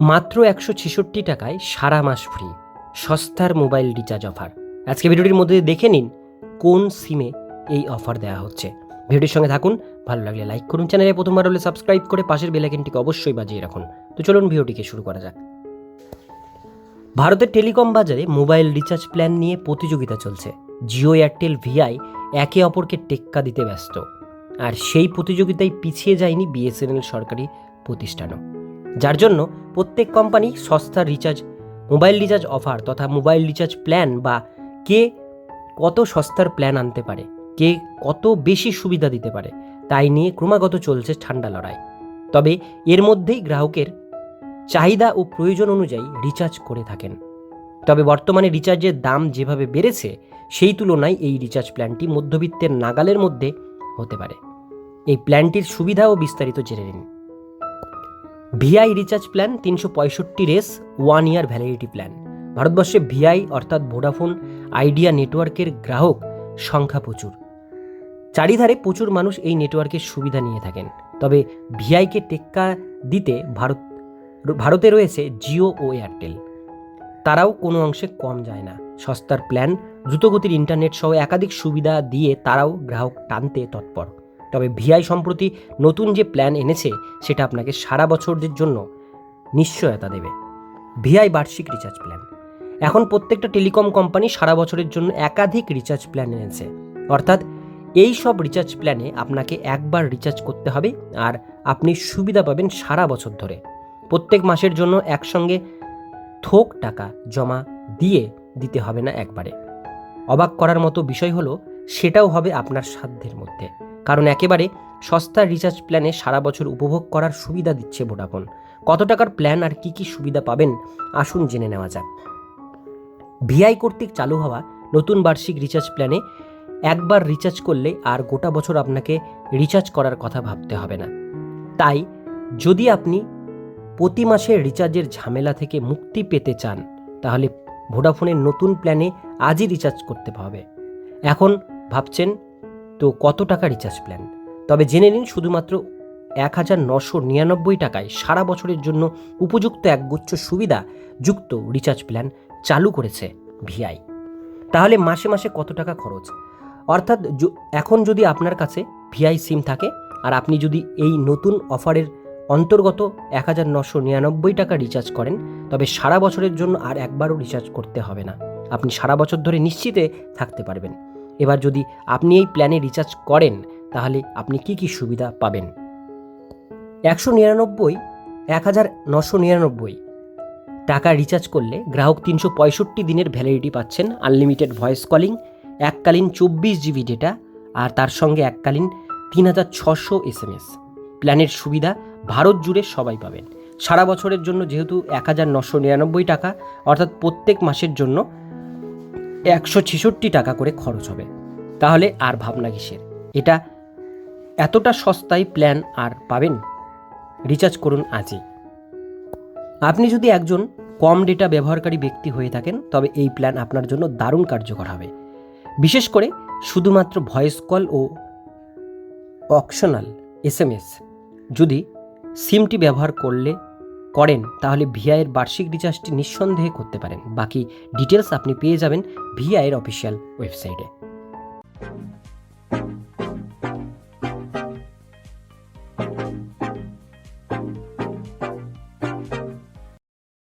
মাত্র একশো ছেষট্টি টাকায় সারা মাস ফ্রি সস্তার মোবাইল রিচার্জ অফার আজকে ভিডিওটির মধ্যে দেখে নিন কোন সিমে এই অফার দেওয়া হচ্ছে। ভিডিওর সঙ্গে থাকুন, ভালো লাগলে লাইক করুন, চ্যানেলে প্রথমবার হলে সাবস্ক্রাইব করে পাশের বেলাইকেনটিকে অবশ্যই বাজিয়ে রাখুন। তো চলুন ভিডিওটিকে শুরু করা যাক। ভারতের টেলিকম বাজারে মোবাইল রিচার্জ প্ল্যান নিয়ে প্রতিযোগিতা চলছে। জিও এয়ারটেল ভিআই একে অপরকে টেক্কা দিতে ব্যস্ত। আর সেই প্রতিযোগিতায় পিছিয়ে যায়নি বিএসএনএল সরকারি প্রতিষ্ঠানও। যার জন্য প্রত্যেক কোম্পানি সস্তা রিচার্জ মোবাইল রিচার্জ অফার তথা মোবাইল রিচার্জ প্ল্যান বা কে কত সস্তার প্ল্যান আনতে পারে, কে কত বেশি সুবিধা দিতে পারে, তাই নিয়ে ক্রমাগত চলছে ঠান্ডা লড়াই। তবে এর মধ্যেই গ্রাহকের চাহিদা ও প্রয়োজন অনুযায়ী রিচার্জ করে থাকেন। তবে বর্তমানে রিচার্জের দাম যেভাবে বেড়েছে, সেই তুলনায় এই রিচার্জ প্ল্যানটি মধ্যবিত্তের নাগালের মধ্যে হতে পারে। এই প্ল্যানটির সুবিধা ও বিস্তারিত জেনে নিন। ভিআই রিচার্জ প্ল্যান তিনশো পঁয়ষট্টি রেস ওয়ান ইয়ার ভ্যালিডিটি প্ল্যান ভারতবর্ষে ভিআই অর্থাৎ ভোডাফোন আইডিয়া নেটওয়ার্কের গ্রাহক সংখ্যা প্রচুর। চারিধারে প্রচুর মানুষ এই নেটওয়ার্কের সুবিধা নিয়ে থাকেন। তবে ভিআইকে টেক্কা দিতে ভারত, ভারতে রয়েছে জিও ও এয়ারটেল তারাও কোনো অংশে কম যায় না। সস্তার প্ল্যান দ্রুতগতির ইন্টারনেট সহ একাধিক সুবিধা দিয়ে তারাও গ্রাহক টানতে তৎপর। তবে ভিআই সম্প্রতি নতুন যে প্ল্যান এনেছে, সেটা আপনাকে সারা বছরের জন্য নিশ্চয়তা দেবে। ভিআই বার্ষিক রিচার্জ প্ল্যান। এখন প্রত্যেকটা টেলিকম কোম্পানি সারা বছরের জন্য একাধিক রিচার্জ প্ল্যান এনেছে। অর্থাৎ এই সব রিচার্জ প্ল্যানে আপনাকে একবার রিচার্জ করতে হবে আর আপনি সুবিধা পাবেন সারা বছর ধরে। প্রত্যেক মাসের জন্য একসঙ্গে থোক টাকা জমা দিয়ে দিতে হবে না একবারে। অবাক করার মতো বিষয় হলো, সেটাও হবে আপনার সাধ্যের মধ্যে। কারণ একেবারে সস্তা রিচার্জ প্ল্যানে সারা বছর উপভোগ করার সুবিধা দিচ্ছে ভোডাফোন কত টাকার প্ল্যান আর কি কি সুবিধা পাবেন আসুন জেনে নেওয়া যাক। ভিআই কর্তৃক চালু হওয়া নতুন বার্ষিক রিচার্জ প্ল্যানে একবার রিচার্জ করলে আর গোটা বছর আপনাকে রিচার্জ করার কথা ভাবতে হবে না। তাই যদি আপনি প্রতি মাসে রিচার্জের ঝামেলা থেকে মুক্তি পেতে চান, তাহলে ভোডাফোনের নতুন প্ল্যানে আজই রিচার্জ করতে হবে। এখন ভাবছেন তো কত টাকা রিচার্জ প্ল্যান তবে জেনে নিন শুধুমাত্র এক হাজার নশো নিরানব্বই টাকায় সারা বছরের জন্য উপযুক্ত একগুচ্ছ সুবিধা যুক্ত রিচার্জ প্ল্যান চালু করেছে ভিআই তাহলে মাসে মাসে কত টাকা খরচ? অর্থাৎ এখন যদি আপনার কাছে ভিআই সিম থাকে, আর আপনি যদি এই নতুন অফারের অন্তর্গত এক হাজার নশো নিরানব্বই টাকা রিচার্জ করেন, তবে সারা বছরের জন্য আর একবারও রিচার্জ করতে হবে না। আপনি সারা বছর ধরে নিশ্চিতে থাকতে পারবেন। এবার যদি আপনি এই প্ল্যানে রিচার্জ করেন, তাহলে আপনি কি কি সুবিধা পাবেন? একশো নিরানব্বই এক হাজার নশো নিরানব্বই। টাকা রিচার্জ করলে গ্রাহক তিনশো পঁয়ষট্টি দিনের ভ্যালিডিটি পাচ্ছেন আনলিমিটেড ভয়েস কলিং এককালীন চব্বিশ জিবি ডেটা আর তার সঙ্গে এককালীন তিন হাজার ছশো এস এম এস প্ল্যানের সুবিধা ভারত জুড়ে সবাই পাবেন। সারা বছরের জন্য যেহেতু এক হাজার নশো নিরানব্বই টাকা, অর্থাৎ প্রত্যেক মাসের জন্য একশো ছেষট্টি টাকা করে খরচ হবে। তাহলে আর ভাবনা কিসের? এটা এতটা সস্তায় প্ল্যান আর পাবেন? রিচার্জ করুন আজই। আপনি যদি একজন কম ডেটা ব্যবহারকারী ব্যক্তি হয়ে থাকেন, তবে এই প্ল্যান আপনার জন্য দারুণ কার্যকর হবে। বিশেষ করে শুধুমাত্র ভয়েস কল ও অপশনাল এস যদি সিমটি ব্যবহার করলে করেন, তাহলে ভিআইয়ের বার্ষিক রিচার্জটি নিঃসন্দেহে করতে পারেন। বাকি ডিটেলস আপনি পেয়ে যাবেন ভিআইয়ের অফিসিয়াল ওয়েবসাইটে